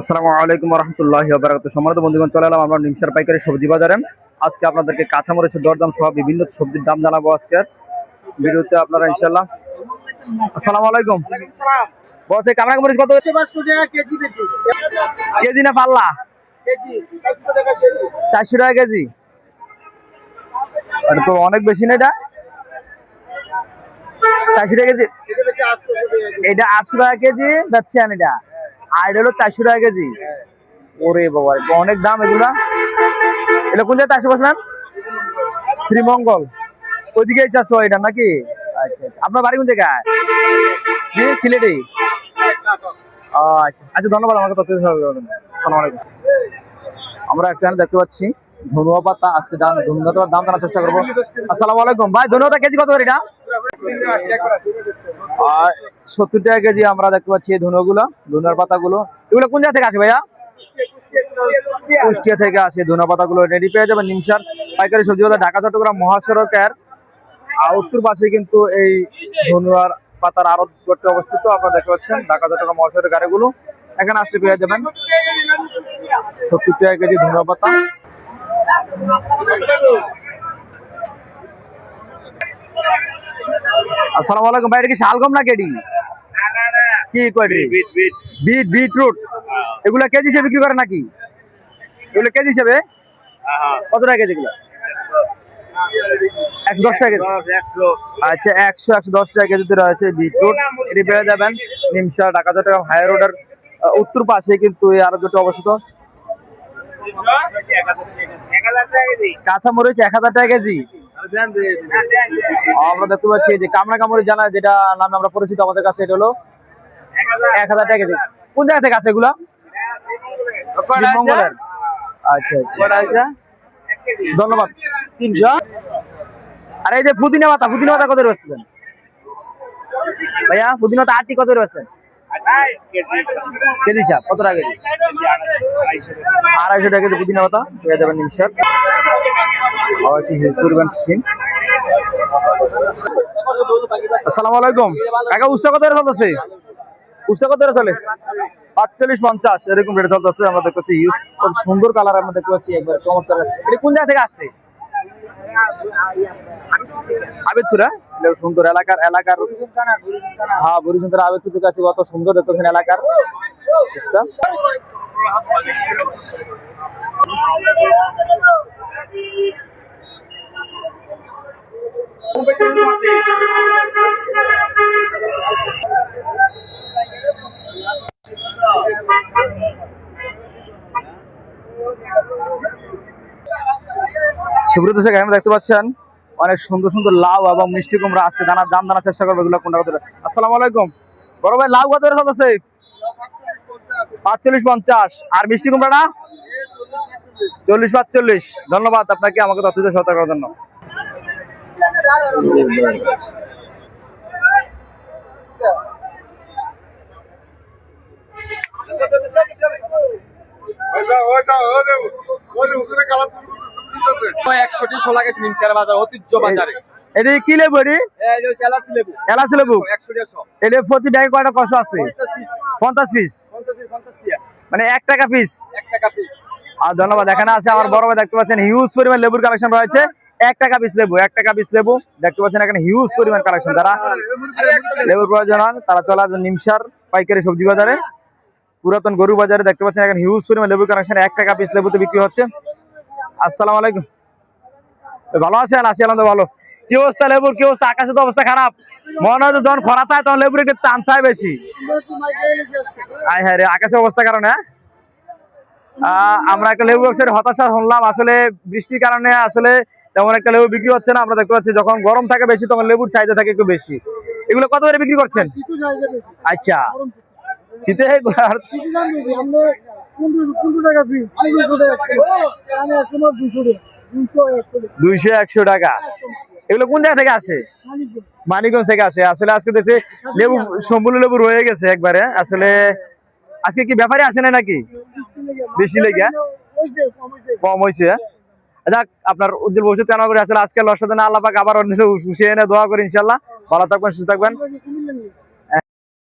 আসসালামু আলাইকুম রহমতুল্লাহ বারাকাত সম্মানিত বন্ধুগণ, চলে এলাম আমরা নিমসার পাইকারি সবজি বাজারে। আজকে আপনাদেরকে কাঁচামরিচের দরদাম সহ বিভিন্ন সবজির দাম জানাব আজকে ভিডিওতে আপনারা ইনশাল্লাহ আসসালামু আলাইকুম। বস এই কামড়া মরিচ কত কেজি না পাল্লা? চারশো টাকা কেজি। এটা তো অনেক বেশি না এটা? চারশো টাকা কেজি। এটা আটশো টাকা কেজি যাচ্ছেন এটা। আর এটা হলো চারশো টাকা কেজি। ওরে বাবা অনেক দাম এগুলা। এটা কোন জায়গায় চারশো বসলেন শ্রীমঙ্গল। ওইদিকে চারশো এটা নাকি? আচ্ছা আচ্ছা। আপনার বাড়ি কোন জায়গায়? সিলেটে আচ্ছা। আচ্ছা ধন্যবাদ আমাকে তথ্য আলাইকুম। আমরা এখানে দেখতে পাচ্ছি ধনুয়া পাতা। আজকে দাম ধনুয়া দাম জানার চেষ্টা করব। আসসালামু আলাইকুম। ভাই ধনুয়া কেজি কত এটা? আর সত্তর টাকা কেজি আমরা দেখতে পাচ্ছি এই ধনুগুলো ধনুয়ার পাতাগুলো। এগুলো কোন জায়গা থেকে আসে ভাইয়া? কুষ্টিয়া থেকে আসে ধনুয়া পাতাগুলো রেডি পেয়ে যাবেন নিমসার পাইকারি সবজি বাজার, ঢাকা, চট্টগ্রাম মহাসড়কের উত্তর পাশে কিন্তু এই ধনুয়ার পাতার আড়ত করতে অবস্থিত, আপনারা দেখতে পাচ্ছেন, ঢাকা, চট্টগ্রাম, মহাসড়কের গাড়িগুলো। এখানে আসতে পেয়ে যাবেন। সত্তর টাকা কেজি ধনুয়া পাতা। আসসালামু আলাইকুম ভাই এটা কি শালগম না কেডি কি বিট বিটরুট। এগুলা কেজি হিসেবে বিক্রি করে নাকি? এগুলো কেজি হিসেবে? কত টাকা কেজি এগুলো? একশো দশ টাকা কেজি। আচ্ছা একশো একশো দশ টাকা কেজিতে রয়েছে বিটরুট। এটি পেয়ে যাবেন নিমসা ঢাকা চট্টগ্রাম হাই রোডের উত্তর পাশে কিন্তু এই আরও দুটো অবস্থিত। কাঁচা মরিচ এক হাজার টাকা কেজি। আমরা দেখতে পাচ্ছি যে কামড়া কামড়ি জানা যেটা নামে আমরা পরিচিত আমাদের কাছে, এটা হলো এক হাজার টাকা কোন জায়গা থেকে আছে এগুলা? শ্রীমঙ্গলের। আচ্ছা আচ্ছা। ধন্যবাদ। তিনশো আর এই যে পুদিনা পাতা পুদিনা পাতা কত রয়েছেন ভাইয়া, পুদিনা পাতা আটটি কত রয়েছে? কেজি কত টাকা আড়াইশো টাকা কেজি পুদিনা পাতা, পেয়ে যাবেন নিমসার আসসালামু আলাইকুম। কাকা উস্তা কত চলতেছে? উস্তা কত চলে? পাঁচচল্লিশ পঞ্চাশ, এরকম রেট চলতেছে, আমরা দেখতে পাচ্ছি সুন্দর কালার আমরা দেখতে পাচ্ছি, একবার চমৎকার। এটা কোন জায়গা থেকে আসছে? আবেদপুরা সুন্দর এলাকার এলাকার হ্যাঁ বুড়িচন্দ্র আবেদপুর থেকে আছে কত সুন্দর দেখতে পাচ্ছেন এলাকার। সুব্রত শেখ আমি দেখতে পাচ্ছেন অনেক সুন্দর সুন্দর লাউ এবং মিষ্টি কুমড়া আজকে দানার দাম জানার চেষ্টা করব এগুলো কোনটা কত। আসসালামু আলাইকুম বড় ভাই লাউ কত রেট আছে পাঁচচল্লিশ পঞ্চাশ আর মিষ্টি কুমড়াটা চল্লিশ পাঁচচল্লিশ ধন্যবাদ আপনাকে আমাকে তথ্য দিয়ে সহায়তা করার জন্য একশোটি ষোলা গেছে নিমচার বাজার ঐতিহ্য বাজারে। এটা কি লেবু এটি? এলাচি লেবু। এলাচি লেবু? একশো দেড়শো। এটা প্রতি ব্যাগে কয়টা কষ আছে? পঞ্চাশ পিস। মানে এক টাকা পিস? আর ধন্যবাদ এখানে আছে আমার বড় ভাই দেখতে পাচ্ছেন হিউজ পরিমাণ লেবুর কালেকশন রয়েছে। এক টাকা পিস লেবু এক টাকা পিস লেবু। দেখতে পাচ্ছেন এখানে হিউজ পরিমাণ কালেকশন যারা লেবুর প্রয়োজন তারা চলে আসবেন নিমসার পাইকারি সবজি বাজারে। পুরাতন গরু বাজারে দেখতে পাচ্ছেন এখানে হিউজ পরিমাণ লেবুর কালেকশন এক টাকা পিস লেবুতে বিক্রি হচ্ছে। আসসালামু আলাইকুম। ভালো আছেন? আছি আনন্দ ভালো। কি অবস্থা লেবুর? কি অবস্থা? আকাশে তো অবস্থা খারাপ। মনে হয় যখন খরা থাকে তখন লেবুর একটু টান থাকে বেশি। আয় হ্যাঁ রে, আকাশের অবস্থা কারণে আমরা একটা লেবু ব্যবসায়ীর হতাশা শুনলাম। আসলে বৃষ্টির কারণে আসলে তেমন একটা লেবু বিক্রি হচ্ছে না। আমরা দেখতে পাচ্ছি যখন গরম থাকে বেশি, তখন লেবুর চাহিদা থাকে একটু বেশি। এগুলো কত করে বিক্রি করছেন? আচ্ছা। শীতে আর- দুইশো একশো টাকা। এগুলো কোন জায়গা থেকে আসে? মানিকগঞ্জ। থেকে আসে। আসলে আজকে দেখছি লেবু সম্পূর্ণ লেবু রয়ে গেছে একবারে। আসলে আজকে কি ব্যাপারে আসে না নাকি? বেশি লেগে। কম হয়েছে যাক আপনার উজ্জ্বল ভবিষ্যৎ কেন করে। আসলে আজকে লসাদ না আল্লাহ আবার অন্য খুশি এনে দোয়া করি ইনশাল্লাহ ভালো থাকবেন সুস্থ থাকবেন।